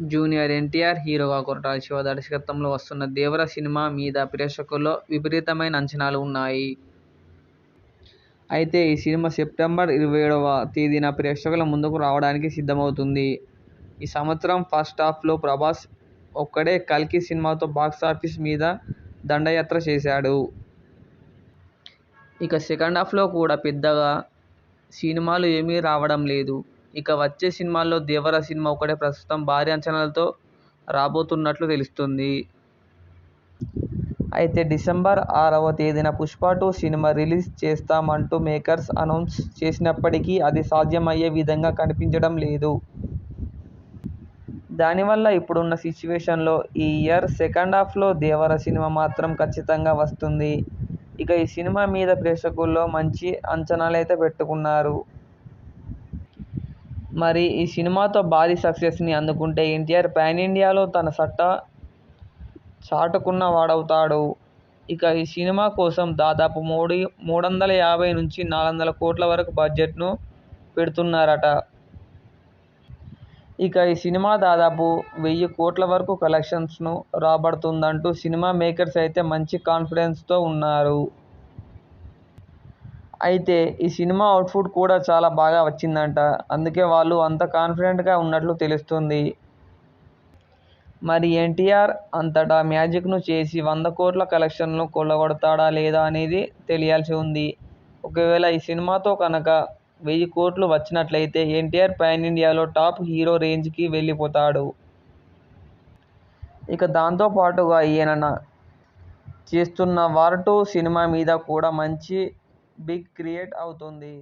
Junior NTR హీరోగా కొరటాల శివ దర్శకత్వంలో వస్తున్న దేవర సినిమా మీద ప్రేక్షకుల్లో విపరీతమైన అంచనాలు ఉన్నాయి. అయితే ఈ సినిమా సెప్టెంబర్ ఇరవై ఏడువ తేదీన ప్రేక్షకుల ముందుకు రావడానికి సిద్ధమవుతుంది ఈ సంవత్సరం ఫస్టాఫ్లో ప్రభాస్ ఒక్కడే కల్కి సినిమాతో బాక్సాఫీస్ మీద దండయాత్ర చేశాడు. ఇక సెకండాఫ్లో కూడా పెద్దగా సినిమాలు ఏమీ రావడం లేదు. ఇక వచ్చే సినిమాల్లో దేవర సినిమా ఒకటే ప్రస్తుతం భారీ అంచనాలతో రాబోతున్నట్లు తెలుస్తుంది అయితే డిసెంబర్ ఆరవ తేదీన పుష్ప టూ సినిమా రిలీజ్ చేస్తామంటూ మేకర్స్ అనౌన్స్ చేసినప్పటికీ అది సాధ్యం అయ్యే విధంగా కనిపించడం లేదు. దానివల్ల ఇప్పుడున్న సిచ్యువేషన్లో ఈ ఇయర్ సెకండ్ హాఫ్లో దేవర సినిమా మాత్రం ఖచ్చితంగా వస్తుంది. ఇక ఈ సినిమా మీద ప్రేక్షకుల్లో మంచి అంచనాలైతే పెట్టుకున్నారు. మరి ఈ సినిమాతో భారీ సక్సెస్ని అందుకుంటే ఎన్టీఆర్ పాన్ ఇండియాలో తన సత్తా చాటుకున్నవాడవుతాడు. ఇక ఈ సినిమా కోసం దాదాపు మూడు మూడు వందల యాభై నుంచి నాలుగొందల కోట్ల వరకు బడ్జెట్ను పెడుతున్నారట. ఇక ఈ సినిమా దాదాపు వెయ్యి కోట్ల వరకు కలెక్షన్స్ను రాబడుతుందంటూ సినిమా మేకర్స్ అయితే మంచి కాన్ఫిడెన్స్తో ఉన్నారు. అయితే ఈ సినిమా అవుట్పుట్ కూడా చాలా బాగా వచ్చిందంట. అందుకే వాళ్ళు అంత కాన్ఫిడెంట్గా ఉన్నట్లు తెలుస్తుంది. మరి ఎన్టీఆర్ అంతటా మ్యాజిక్ను చేసి వంద కోట్ల కలెక్షన్లు కొల్లగొడతాడా లేదా అనేది తెలియాల్సి ఉంది. ఒకవేళ ఈ సినిమాతో కనుక వెయ్యి కోట్లు వచ్చినట్లయితే ఎన్టీఆర్ పాన్ ఇండియాలో టాప్ హీరో రేంజ్కి వెళ్ళిపోతాడు. ఇక దాంతో పాటుగా ఈయన చేస్తున్న వార్ టూ సినిమా మీద కూడా మంచి బిగ్ క్రియేట్ అవుతుంది.